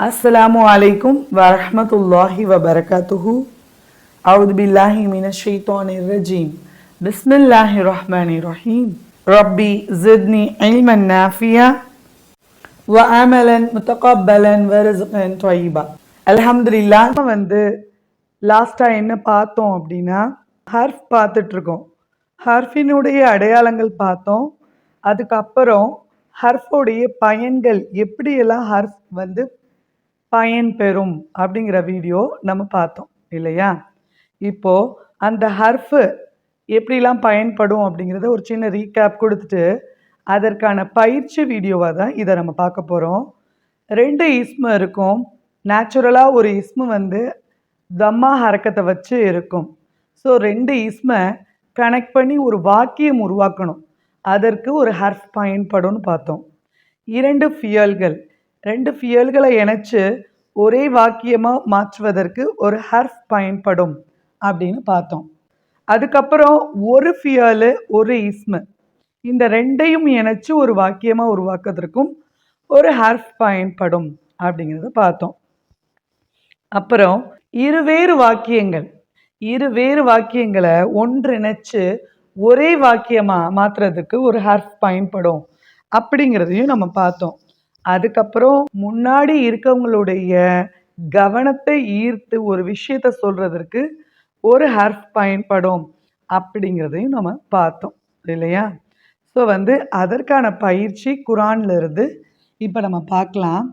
அஸ்லாம் வலைக்கும் வரமத்துல்லாஹி வபரகாத்துஹு அவுது பில்லாஹி மின ஷெய்தானி ரஜீம் பிஸ்மில்லாஹி ரஹ்மானி ரஹீம் ரப்பி ஜித்னி இல்மன் நாஃபியா வ அமலன் முத்தகப்பலன் வரசுகன் தொய்பா அலமதுல்லா வந்து லாஸ்ட்டாக என்ன பார்த்தோம் அப்படின்னா ஹர்ஃப் பார்த்துட்ருக்கோம். ஹர்ஃபினுடைய அடையாளங்கள் பார்த்தோம். அதுக்கப்புறம் ஹர்ஃபோடைய பயன்கள் எப்படியெல்லாம் ஹர்ஃப் வந்து பயன் பெறும் அப்படிங்கிற வீடியோ நம்ம பார்த்தோம் இல்லையா? இப்போது அந்த ஹர்ஃபு எப்படிலாம் பயன்படும் அப்படிங்கிறத ஒரு சின்ன ரீகேப் கொடுத்துட்டு அதற்கான பயிற்சி வீடியோவாக தான் இதை நம்ம பார்க்க போகிறோம் ரெண்டு இஸ்மு இருக்கும். நேச்சுரலாக ஒரு இஸ்மு வந்து தம்மா ஹரக்கத்தை வச்சு இருக்கும். ஸோ ரெண்டு இஸ்மை கனெக்ட் பண்ணி ஒரு வாக்கியம் உருவாக்கணும். அதற்கு ஒரு ஹர்ஃப் பயன்படும்னு பார்த்தோம். இரண்டு ஃபியல்கள் ரெண்டு ஃபியல்களை இணைச்சு ஒரே வாக்கியமாக மாற்றுவதற்கு ஒரு ஹர்ஃப் பயன்படும் அப்படின்னு பார்த்தோம். அதுக்கப்புறம் ஒரு ஃபியலு ஒரு இஸ்மு. இந்த ரெண்டையும் இணைச்சு ஒரு வாக்கியமாக உருவாக்குவதற்கும் ஒரு ஹர்ஃப் பயன்படும் அப்படிங்கிறத பார்த்தோம். அப்புறம் இருவேறு வாக்கியங்கள். இருவேறு வாக்கியங்களை ஒன்றிணைச்சு ஒரே வாக்கியமாக மாற்றுறதுக்கு ஒரு ஹர்ஃப் பயன்படும் அப்படிங்கிறதையும் நம்ம பார்த்தோம். அதுக்கப்புறம் முன்னாடி இருக்கவங்களுடைய கவனத்தை ஈர்த்து ஒரு விஷயத்த சொல்றதற்கு ஒரு ஹர்ஃப் பயன்படும் அப்படிங்கிறதையும் நம்ம பார்த்தோம் இல்லையா? ஸோ வந்து அதற்கான பயிற்சி குரான்ல இருந்து இப்போ நம்ம பார்க்கலாம்.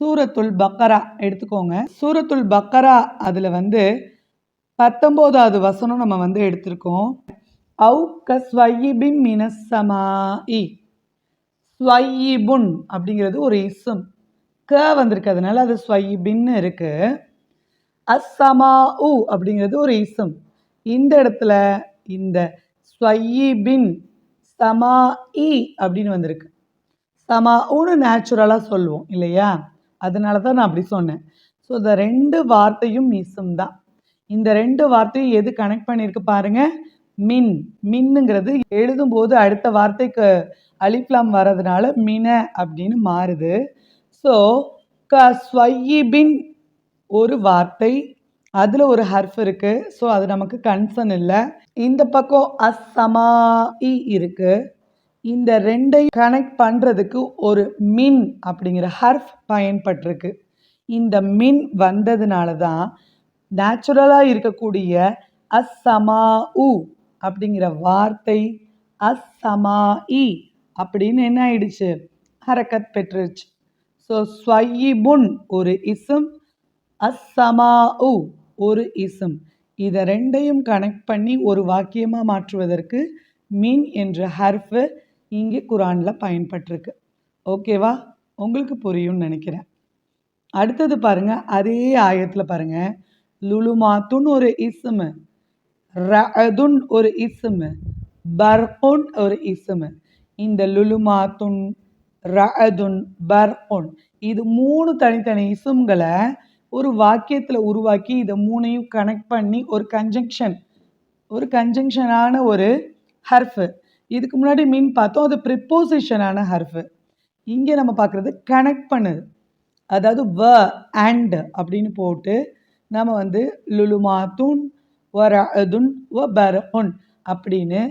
சூரத்துல் பக்கரா எடுத்துக்கோங்க. சூரத்துல் பக்கரா அதில் வந்து பத்தொம்போதாவது வசனம் நம்ம வந்து எடுத்திருக்கோம். அவு கஸ்வயிபின் இ ஸ்வையிபுன் அப்படிங்கிறது ஒரு இசம் க வந்திருக்கிறதுனால அது ஸ்வையிபின்னு இருக்கு. அஸ்ஸமா உ அப்படிங்கிறது ஒரு இசம் இந்த இடத்துல இந்த ஸ்வையிபின் சமா இ அப்படின்னு வந்திருக்கு. சமா உன்னு நேச்சுரலாக சொல்லுவோம் இல்லையா? அதனால தான் நான் அப்படி சொன்னேன். ஸோ இந்த ரெண்டு வார்த்தையும் இசம் தான். இந்த ரெண்டு வார்த்தையும் எது கனெக்ட் பண்ணியிருக்கு பாருங்கள் மின் மின்னுங்கிறது எழுதும்போது அடுத்த வார்த்தைக்கு அலிப்லாம் வர்றதுனால மின அப்படின்னு மாறுது. ஸோ க ஸ்வையிபின் ஒரு வார்த்தை அதில் ஒரு ஹர்ஃப் இருக்கு. ஸோ அது நமக்கு கன்சர்ன் இல்லை. இந்த பக்கம் அஸ்ஸமாஇ இருக்கு. இந்த ரெண்டையும் கனெக்ட் பண்ணுறதுக்கு ஒரு மின் அப்படிங்கிற ஹர்ஃப் பயன்பட்டிருக்கு. இந்த மின் வந்ததுனால தான் நேச்சுரலாக இருக்கக்கூடிய அஸ்ஸமா உ அப்படிங்கிற வார்த்தை அஸ்ஸமாஇ அப்படின்னு என்ன ஆயிடுச்சு? ஹரக்கத் பெற்றுச்சு ஸோ ஸ்வயிபுன் ஒரு இசம் அஸ்ஸமா உ ஒரு இசம். இதை ரெண்டையும் கனெக்ட் பண்ணி ஒரு வாக்கியமாக மாற்றுவதற்கு மீன் என்ற ஹர்ஃபு இங்கே குரானில் பயன்பட்டிருக்கு. ஓகேவா உங்களுக்கு புரியும்னு நினைக்கிறேன். அடுத்தது பாருங்க அதே ஆயத்தில் பாருங்கள் லுலுமாத்துன்னு ஒரு இசுமு. ரஅதுன் ஒரு இசுமு பர்குன் ஒரு இசுமு இந்த லுலுமாத்துன் ரஅதுன் பர்குன் இது மூணு தனித்தனி இசும்களை ஒரு வாக்கியத்தில் உருவாக்கி இதை மூணையும் கனெக்ட் பண்ணி ஒரு கன்ஜங்ஷன் ஒரு கன்ஜங்ஷனான ஒரு ஹர்ஃபு இதுக்கு முன்னாடி மீன் பார்த்தோம் அது ப்ரிப்போசிஷனான ஹர்ஃபு இங்கே நம்ம பார்க்குறது கனெக்ட் பண்ணுது அதாவது வ அண்ட் அப்படின்னு போட்டு நம்ம வந்து லுலுமாத்துன் வரதுன் வ பரஹுன் அப்படின்னு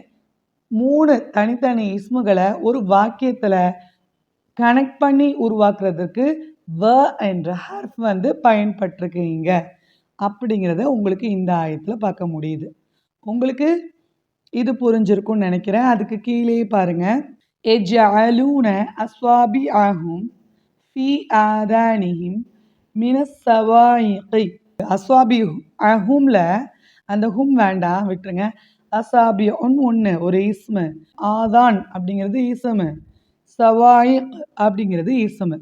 மூணு தனித்தனி இஸ்முகளை ஒரு வாக்கியத்தில் கனெக்ட் பண்ணி உருவாக்குறதுக்கு வ என்ற ஹர்ஃப் வந்து பயன்பட்டிருக்கீங்க. அப்படிங்கிறத உங்களுக்கு இந்த ஆயத்தில் பார்க்க முடியுது. உங்களுக்கு இது புரிஞ்சிருக்கும்னு நினைக்கிறேன். அதுக்கு கீழே பாருங்க. எஜ்அலூன அஸ்வாபி ஆகும் ஃபி ஆதானிஹிம் மினசவாயிகை அஸ்வாபி அஹூமில் அந்த ஹும் வேண்டாம் விட்டுருங்க. அசாபி ஒன் ஒன்று ஒரு இஸ்மு. ஆதான் அப்படிங்கிறது ஈசமு சவாய் அப்படிங்கிறது ஈசமு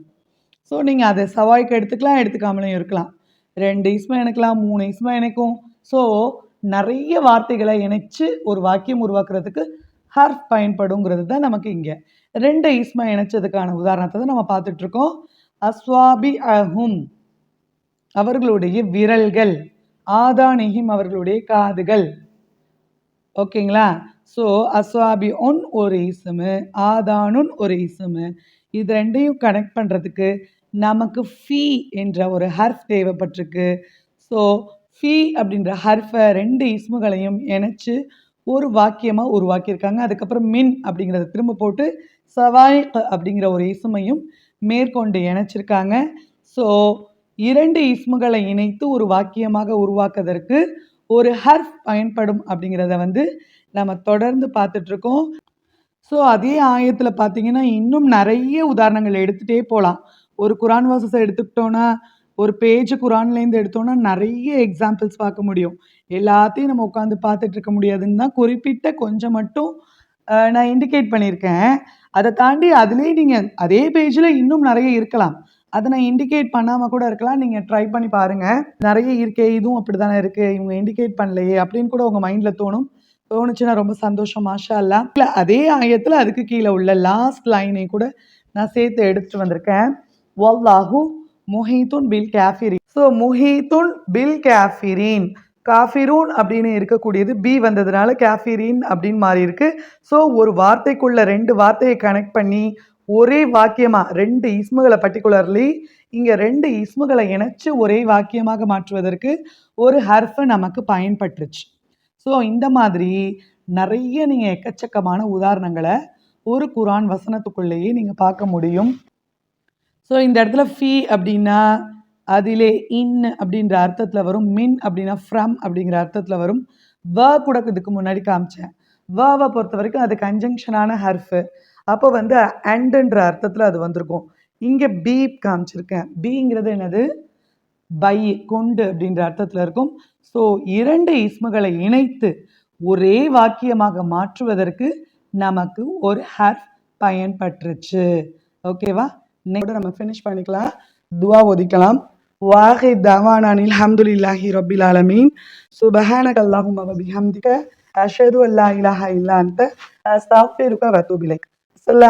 ஸோ நீங்கள் அதை சவாய்க்கு எடுத்துக்கலாம் எடுத்துக்காமலையும் இருக்கலாம். ரெண்டு இஸ்மை இணைக்கலாம் மூணு இஸ்மை இணைக்கும் ஸோ நிறைய வார்த்தைகளை இணைச்சு ஒரு வாக்கியம் உருவாக்குறதுக்கு ஹர்ஃப் பயன்படுங்கிறது தான் நமக்கு இங்கே. ரெண்டு ஈஸ்மை இணைச்சதுக்கான உதாரணத்தை தான் நம்ம பார்த்துட்ருக்கோம் அஸ்வாபி அஹும் அவர்களுடைய விரல்கள். ஆதானிஹிம் அவர்களுடைய காதுகள். ஓகேங்களா? ஸோ அஸ்வாபி ஒன் ஒரு இசுமு ஆதானுன் ஒரு இசுமு. இது ரெண்டையும் கனெக்ட் பண்ணுறதுக்கு நமக்கு ஃபீ என்ற ஒரு ஹர்ஃப் தேவைப்பட்டிருக்கு. ஸோ ஃபீ அப்படின்ற ஹர்ஃபை ரெண்டு இஸ்முகளையும் இணைச்சு ஒரு வாக்கியமாக உருவாக்கியிருக்காங்க. அதுக்கப்புறம் மின் அப்படிங்கிறத திரும்ப போட்டு சவாய் அப்படிங்கிற ஒரு இசுமையும் மேற்கொண்டு இணைச்சிருக்காங்க. ஸோ இரண்டு இஸ்முகளை இணைத்து ஒரு வாக்கியமாக உருவாக்குவதற்கு ஒரு ஹர்ஃப் பயன்படும் அப்படிங்கிறத வந்து நம்ம தொடர்ந்து பார்த்துட்ருக்கோம். ஸோ அதே ஆயத்தில் பார்த்தீங்கன்னா இன்னும் நிறைய உதாரணங்கள் எடுத்துகிட்டே போகலாம் ஒரு குரான் வாசஸை எடுத்துக்கிட்டோன்னா ஒரு பேஜ் குரான்லேருந்து எடுத்தோன்னா நிறைய எக்ஸாம்பிள்ஸ் பார்க்க முடியும். எல்லாத்தையும் நம்ம உட்காந்து பார்த்துட்டு இருக்க முடியாதுன்னு தான் குறிப்பிட்ட கொஞ்சம் மட்டும் நான் இண்டிகேட் பண்ணியிருக்கேன். அதை தாண்டி அதுலேயே நீங்கள் அதே பேஜில் இன்னும் நிறைய இருக்கலாம். அதை நான் இண்டிகேட் பண்ணாமல் கூட இருக்கலாம். நீங்கள் ட்ரை பண்ணி பாருங்கள் நிறைய இருக்கே இதுவும் அப்படி தானே இருக்குது இவங்க இண்டிகேட் பண்ணலையே அப்படின்னு கூட உங்கள் மைண்டில் தோணும். தோணுச்சுன்னா ரொம்ப சந்தோஷம் மாஷா அல்லா இல்லை அதே ஆயத்தில் அதுக்கு கீழே உள்ள லாஸ்ட் லைனை கூட நான் சேர்த்து எடுத்துட்டு வந்திருக்கேன். வல்லாஹு முஹீத்துன் பில் கேஃபிரின். ஸோ முஹீத்துன் பில் கேஃபிரின். காஃபிரூன் அப்படின்னு இருக்கக்கூடியது பி வந்ததுனால கேஃபிரின் அப்படின்னு மாறி இருக்கு ஸோ ஒரு வார்த்தைக்குள்ள ரெண்டு வார்த்தையை கனெக்ட் பண்ணி ஒரே வாக்கியமாக ரெண்டு இஸ்முகளை பர்டிகுலர்லி இங்கே ரெண்டு இஸ்முகளை இணைச்சு ஒரே வாக்கியமாக மாற்றுவதற்கு ஒரு ஹர்ஃபு நமக்கு பயன்பட்டுருச்சு. ஸோ இந்த மாதிரி நிறைய நீங்கள் எக்கச்சக்கமான உதாரணங்களை ஒரு குரான் வசனத்துக்குள்ளேயே நீங்கள் பார்க்க முடியும். ஸோ இந்த இடத்துல ஃபீ அப்படின்னா அதிலே இன் அப்படின்ற அர்த்தத்தில் வரும் மின் அப்படின்னா ஃப்ரம் அப்படிங்கிற அர்த்தத்தில் வரும். வ கூட இதுக்கு முன்னாடி காமிச்சேன். வவை பொறுத்த வரைக்கும் அது கன்ஜங்ஷனான ஹர்ஃபு. அப்போ வந்து அண்டுன்ற அர்த்தத்தில் அது வந்திருக்கும். இங்கே பீப் காமிச்சிருக்கேன். பிங்கிறது என்னது? பை கொண்டு அப்படின்ற அர்த்தத்தில் இருக்கும். ஸோ இரண்டு இஸ்முகளை இணைத்து ஒரே வாக்கியமாக மாற்றுவதற்கு நமக்கு ஒரு ஹர்ஃப் பயன்பட்டுருச்சு ஓகேவா நெக்ஸ்ட் நம்ம ஃபினிஷ் பண்ணிக்கலாம். துவா ஒதிக்கலாம். வாஹி தவானானில் அல்ஹம்துலில்லாஹி ரபில் ஆலமீன். சுபஹானக அல்லாஹும்ம வ பிஹம்திக. அஷ்ஹது அல்லா இலாஹா இல்லா அன்த. அஸ்தக்ஃபிருக வ Selamat.